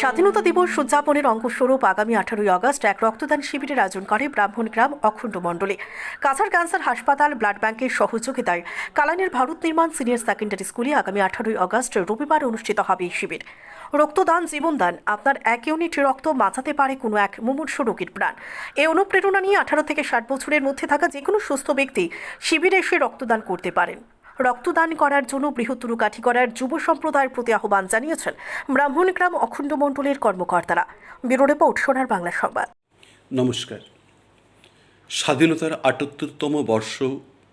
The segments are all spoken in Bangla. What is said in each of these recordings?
স্বাধীনতা দিবস উদযাপনের অঙ্গস্বরূপ আগামী আঠারোই আগস্ট এক রক্তদান শিবিরের আয়োজন করে ব্রাহ্মণ গ্রাম অখণ্ড মণ্ডলী। কাছাড় ক্যান্সার হাসপাতাল, ব্লাড ব্যাংকের সহযোগিতায় কালানের ভারত নির্মাণ সিনিয়র সেকেন্ডারি স্কুলে আগামী আঠারোই আগস্ট রবিবার অনুষ্ঠিত হবে এই শিবির। রক্তদান, জীবনদান, আপনার এক ইউনিট রক্ত বাঁচাতে পারে কোনো এক মুমূর্ষু রোগীর প্রাণ। এই অনুপ্রেরণা নিয়ে আঠারো থেকে ষাট বছরের মধ্যে থাকা যে কোনো সুস্থ ব্যক্তি শিবিরে এসে রক্তদান করতে পারেন। রক্তদান করার জন্য বৃহত্তর কাঠিগড়ার যুব সম্প্রদায়ের প্রতি আহ্বান জানিয়েছেন ব্রাহ্মণগ্রাম অখণ্ড মণ্ডলের কর্মকর্তারা। ব্যুরো রিপোর্ট, সোনার বাংলা সংবাদ। নমস্কার। স্বাধীনতার আটাত্তরতম বর্ষ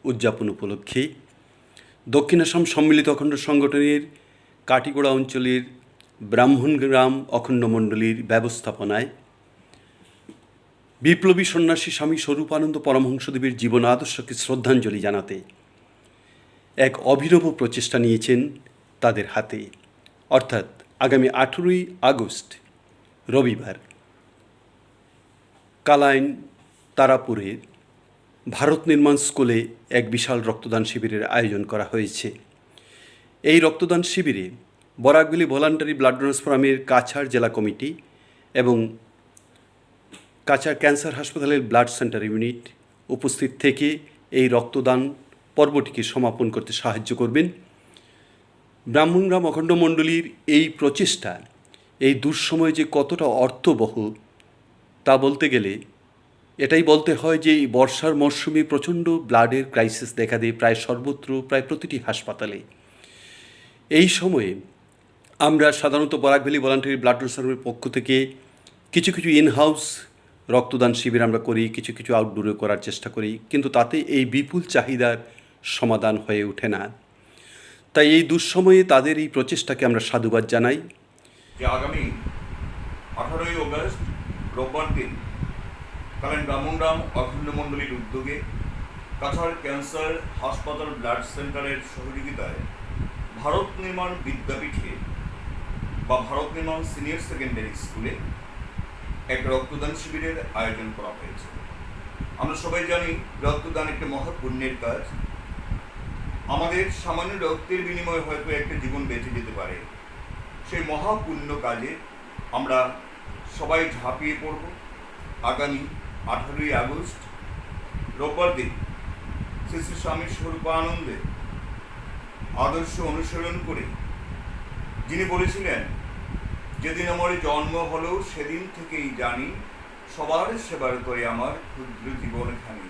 উদযাপন উপলক্ষে দক্ষিণ আসাম সম্মিলিত অখণ্ড সংগঠনের কাটিগোড়া অঞ্চলের ব্রাহ্মণগ্রাম অখণ্ড মণ্ডলীর ব্যবস্থাপনায় বিপ্লবী সন্ন্যাসী স্বামী স্বরূপানন্দ পরমহংসদেবের জীবন আদর্শকে শ্রদ্ধাঞ্জলি জানাতে এক অভিনব প্রচেষ্টা নিয়েছেন তাদের হাতে। অর্থাৎ আগামী আঠেরোই আগস্ট, রবিবার কালাইন তারাপুরের ভারত নির্মাণ স্কুলে এক বিশাল রক্তদান শিবিরের আয়োজন করা হয়েছে। এই রক্তদান শিবিরে বরাকগুলি ভলান্টারি ব্লাড ডোনার্স ফোরামের কাছাড় জেলা কমিটি এবং কাছাড় ক্যান্সার হাসপাতালের ব্লাড সেন্টার ইউনিট উপস্থিত থেকে এই রক্তদান পর্বটিকে সমাপন করতে সাহায্য করবেন। ব্রাহ্মণগ্রাম অখণ্ড মণ্ডলীর এই প্রচেষ্টা এই দুঃসময়ে যে কতটা অর্থবহ তা বলতে গেলে এটাই বলতে হয় যে এই বর্ষার মরশুমে প্রচণ্ড ব্লাডের ক্রাইসিস দেখা দেয় প্রায় সর্বত্র, প্রায় প্রতিটি হাসপাতালে। এই সময়ে আমরা সাধারণত বরাক ভ্যালি ভলান্টারি ব্লাড ডোনেশনের পক্ষ থেকে কিছু কিছু ইনহাউস রক্তদান শিবির আমরা করি, কিছু কিছু আউটডোরে করার চেষ্টা করি। কিন্তু তাতে এই বিপুল চাহিদার সমাধান হয়ে ওঠে না। তাই এই দুঃসময়ে তাদের এই প্রচেষ্টাকে আমরা সাধুবাদ জানাই। যে আগামী আঠারোই অগস্ট, রোববার দিন কালেন ব্রাহ্মণগ্রাম অখণ্ড মণ্ডলীর উদ্যোগে কাছাড় ক্যান্সার হাসপাতাল ব্লাড সেন্টারের সহযোগিতায় ভারত নির্মাণ বিদ্যাপীঠে বা ভারত নির্মাণ সিনিয়র সেকেন্ডারি স্কুলে এক রক্তদান শিবিরের আয়োজন করা হয়েছে। আমরা সবাই জানি রক্তদান একটি মহা পুণ্যের কাজ। আমাদের সামান্য রক্তের বিনিময়ে হয়তো একটা জীবন বেঁচে যেতে পারে। সেই মহাপুণ্য কাজে আমরা সবাই ঝাঁপিয়ে পড়ব। আগামী আঠারোই আগস্ট, রোববার দিন শ্রী শ্রী স্বামী স্বরূপানন্দে আদর্শ অনুসরণ করে যিনি বলেছিলেন, যেদিন আমার জন্ম হলো, সেদিন থেকেই জানি সবার সেবার করে আমার ক্ষুদ্র জীবনখানি।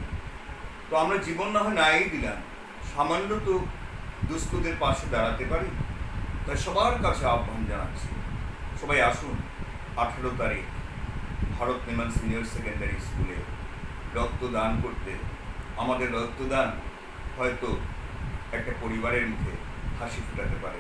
তো আমরা জীবন না হয় নাই দিলাম। সামান্য তো দুস্থদের পাশে দাঁড়াতে পারি, তাই সবার কাছে আহ্বান জানাচ্ছি। সবাই আসুন, আঠেরো তারিখ, ভারত নির্মাণ সিনিয়র সেকেন্ডারি স্কুলে রক্তদান করতে। আমাদের রক্তদান হয়তো একটা পরিবারের মুখে হাসি ফোটাতে পারে।